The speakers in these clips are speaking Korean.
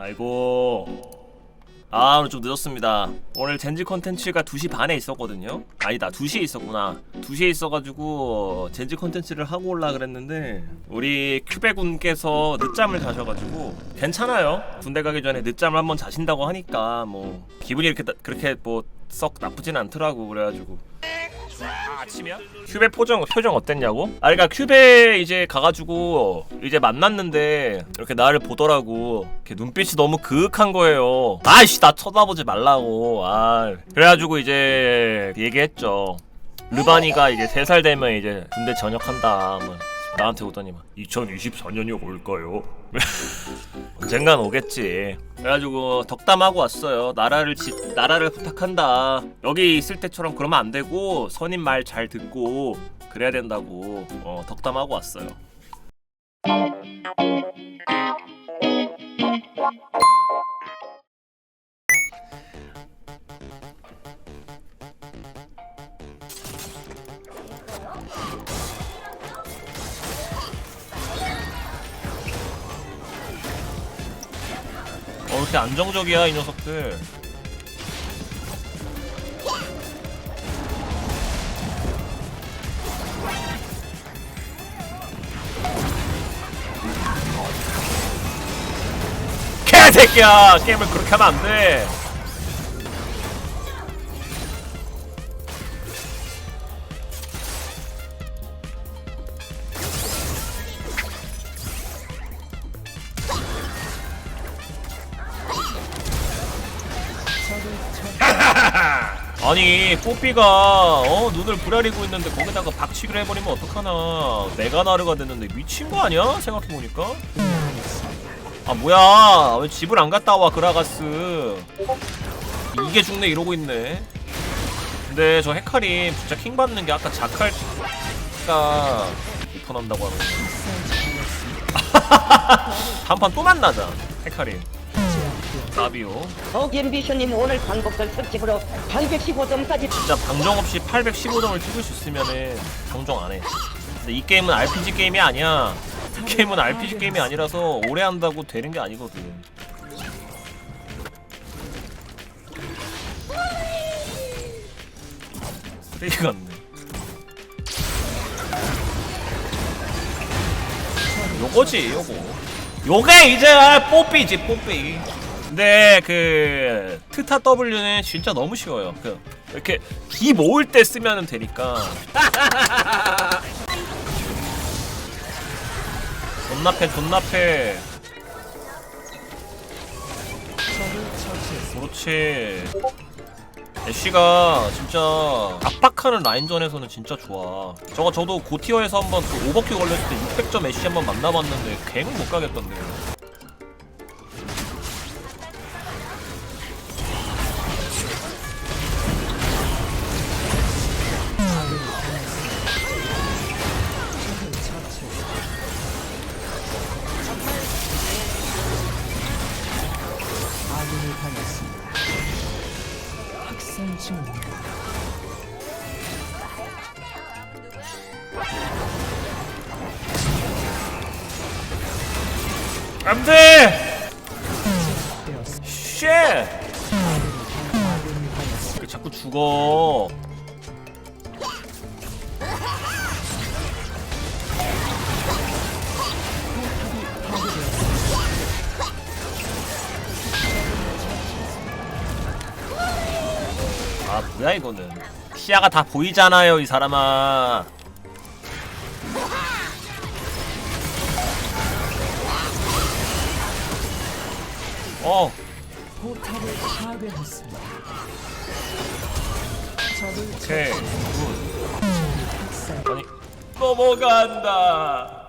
아이고. 아 오늘 좀 늦었습니다. 오늘 젠지 컨텐츠가 2시 반에 있었거든요. 아니다 2시에 있었구나. 2시에 있어가지고 젠지 컨텐츠를 하고 올라 그랬는데 우리 큐베군께서 늦잠을 자셔가지고 괜찮아요. 군대 가기 전에 늦잠을 한번 자신다고 하니까 뭐 기분이 이렇게 나- 그렇게 뭐 썩 나쁘진 않더라고 그래가지고 아, 아침이야? 큐베 표정 표정 어땠냐고? 아 그러니까 큐베 이제 가가지고 이제 만났는데 이렇게 나를 보더라고. 이렇게 눈빛이 너무 그윽한 거예요. 아이씨 나 쳐다보지 말라고. 아 그래가지고 이제 얘기했죠. 르바니가 이제 3살 되면 이제 군대 전역한다. 뭐 나한테 오더니만 2024년이 올까요? 언젠간 오겠지. 그래가지고 덕담하고 왔어요. 나라를 지, 나라를 부탁한다. 여기 있을 때처럼 그러면 안 되고 선임 말 잘 듣고 그래야 된다고 어, 덕담하고 왔어요. 이렇게 안정적이야 이 녀석들. 개새끼야 게임을 그렇게 하면 안 돼. 아니 뽀삐가 어 눈을 부라리고 있는데 거기다가 박치기를 해버리면 어떡하나. 내가 나르가 됐는데 미친 거 아니야? 생각해보니까. 아 뭐야. 왜 집을 안 갔다 와 그라가스. 이게 죽네 이러고 있네. 근데 저 헤카림 진짜 킹 받는 게 아까 자칼가 오픈한다고 하는 거 다음판 또 만나자 헤카림 나비오 어겐비쇼님 오늘 광고글 특집으로 815점까지 진짜 방정 없이 815점을 찍을 수 있으면은 방정 안 해. 근데 이 게임은 RPG 게임이 아니야. 이 게임은 RPG 게임이 아니라서 오래 한다고 되는 게 아니거든. 쓰레기 같네. 요거지, 요거. 요게 이제 뽀삐지, 뽀삐. 근데 그 트타 W는 진짜 너무 쉬워요. 그 이렇게 기 모을 때 쓰면 되니까. 존나 패, 존나 패. 그렇지. 애쉬가 진짜 압박하는 라인전에서는 진짜 좋아. 저거 저도 고티어에서 한번 그 오버킬 걸렸을 때 600점 애쉬 한번 만나봤는데 갱은 못 가겠던데. 안돼! 쉣! 왜 자꾸 죽어? 뭐야 이거는. 시야가 다 보이잖아요 이 사람아. 어. 포탑을 파괴했습니다. 적을 오케이. 굿 학살 아니 넘어간다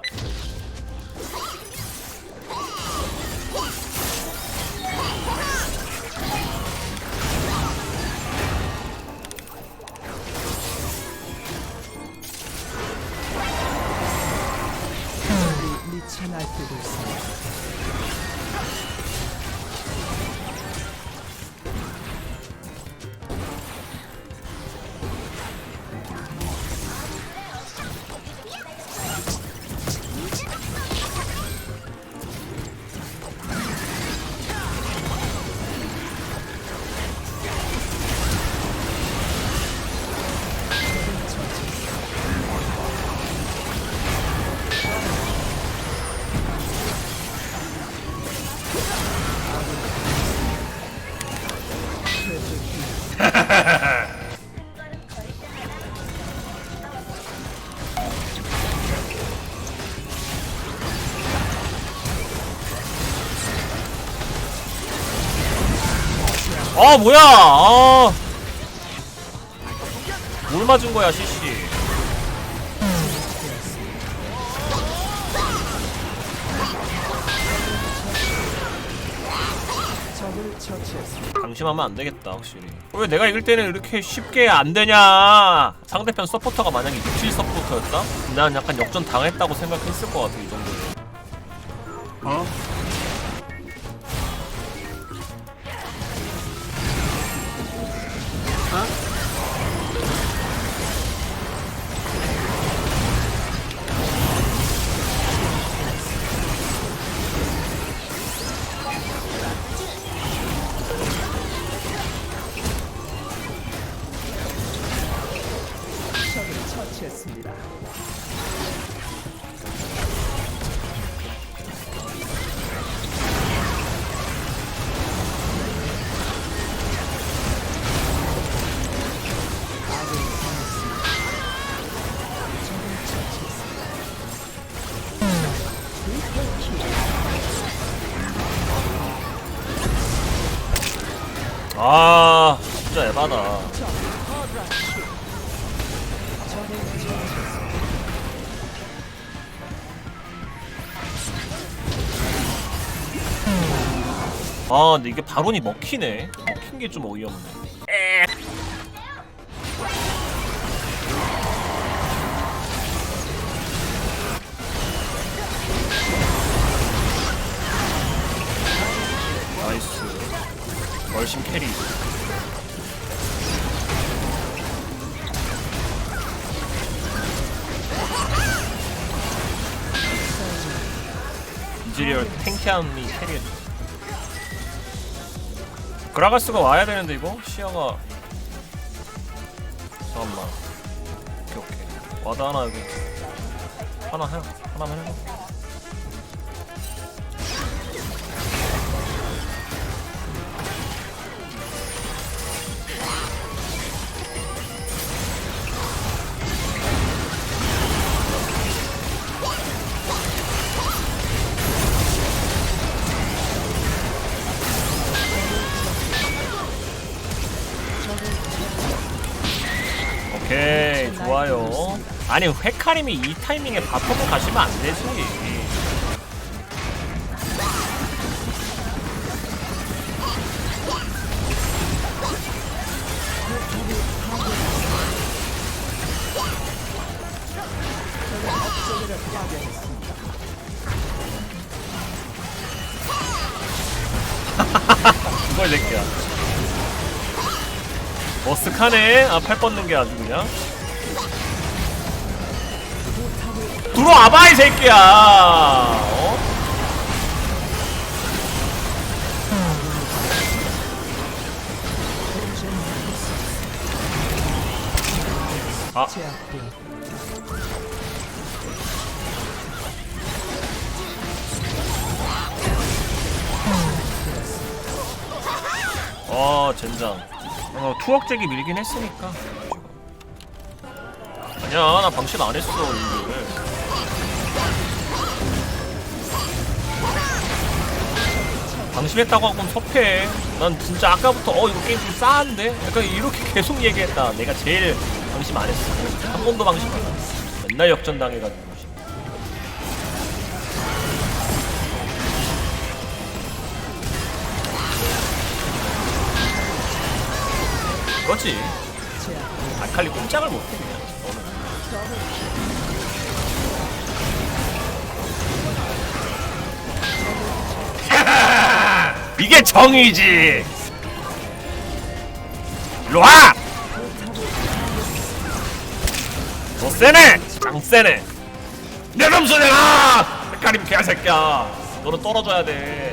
아 뭐야 아. 뭘 맞은 거야 처치했습니다. 방심하면 안 되겠다 확실히 왜 내가 이길 때는 이렇게 쉽게 안 되냐 상대편 서포터가 만약에 67 서포터였다? 난 약간 역전 당했다고 생각했을 것 같아 이 정도는 어? 아 진짜 에바다. 아 근데 이게 바론이 먹히네 먹힌 게 좀 어이없네 멀심 캐리. 이즈리얼 탱키함이 캐리해줘 그라가스가 와야 되는데 이거? 시야가. 잠깐만. 오케이 오케이. 와드 하나 여기. 하나 해 하나만 해 오케이 좋아요. 아니 헤카림이 이 타이밍에 바텀을 가시면 안 되지. 이걸 낼게야 머쓱하네 아 팔 뻗는 게 아주 그냥. 들어와봐 이 새끼야 어 젠장. 어, 투억제기 밀긴 했으니까. 아니야 나 방심 안 했어 이거 방심했다고 하고는 섭해. 난 진짜 아까부터 어 이거 게임 좀 싸한데? 약간 이렇게 계속 얘기했다. 내가 제일 방심 안 했어. 한 번도 방심 안 했어. 맨날 역전 당해가지고 제압되었습니다. 아칼리 꼼짝을 못해 그냥. 이게 정의지. 일로와! 너 세네! 짱 세네! 내 점수 내가 헷갈림 개새끼야. 너는 떨어져야 돼